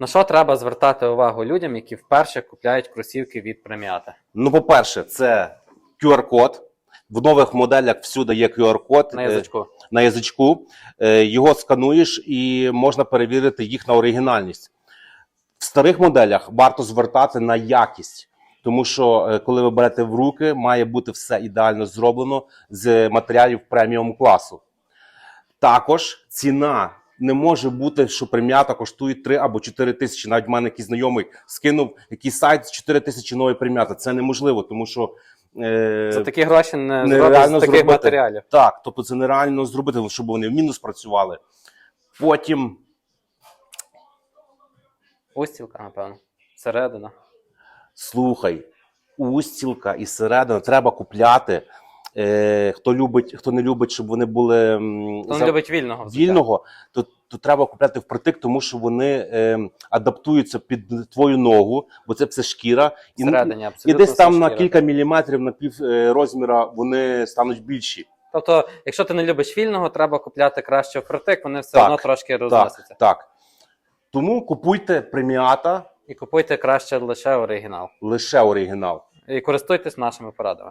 На що треба звертати увагу людям, які вперше купляють кросівки від преміата? Ну, по-перше, це QR-код. В нових моделях всюди є QR-код На е, язичку. на язичку. Е, Його скануєш і можна перевірити їх на оригінальність. В старих моделях варто звертати на якість, тому що е, коли ви берете в руки, має бути все ідеально зроблено з матеріалів преміум класу. Також ціна не може бути, що преміата коштує 3 або 4 тисячі. Навіть в мене якийсь знайомий скинув якийсь сайт з 4 тисячі нової преміата. Це неможливо, тому що е, За такі гроші не нереально зроблять з таких зробити. матеріалів. так, тобто це нереально зробити, щоб вони в мінус працювали. Потім Устілка, напевно. Середина. слухай, устілка і середина треба купляти. Е, хто любить, хто не любить, щоб вони були м, Хто за- не любить вільного взуття. вільного, то, то треба купляти впритик, тому що вони е, адаптуються під твою ногу, бо це все шкіра. І, Всередині і абсолютно десь там на кілька міліметрів, на пів е, розміра вони стануть більші. Тобто, якщо ти не любиш вільного, треба купляти краще впритик, вони все Так, одно трошки Так, розносяться. так. Тому купуйте преміата І купуйте краще лише оригінал. лише оригінал. І користуйтесь нашими порадами.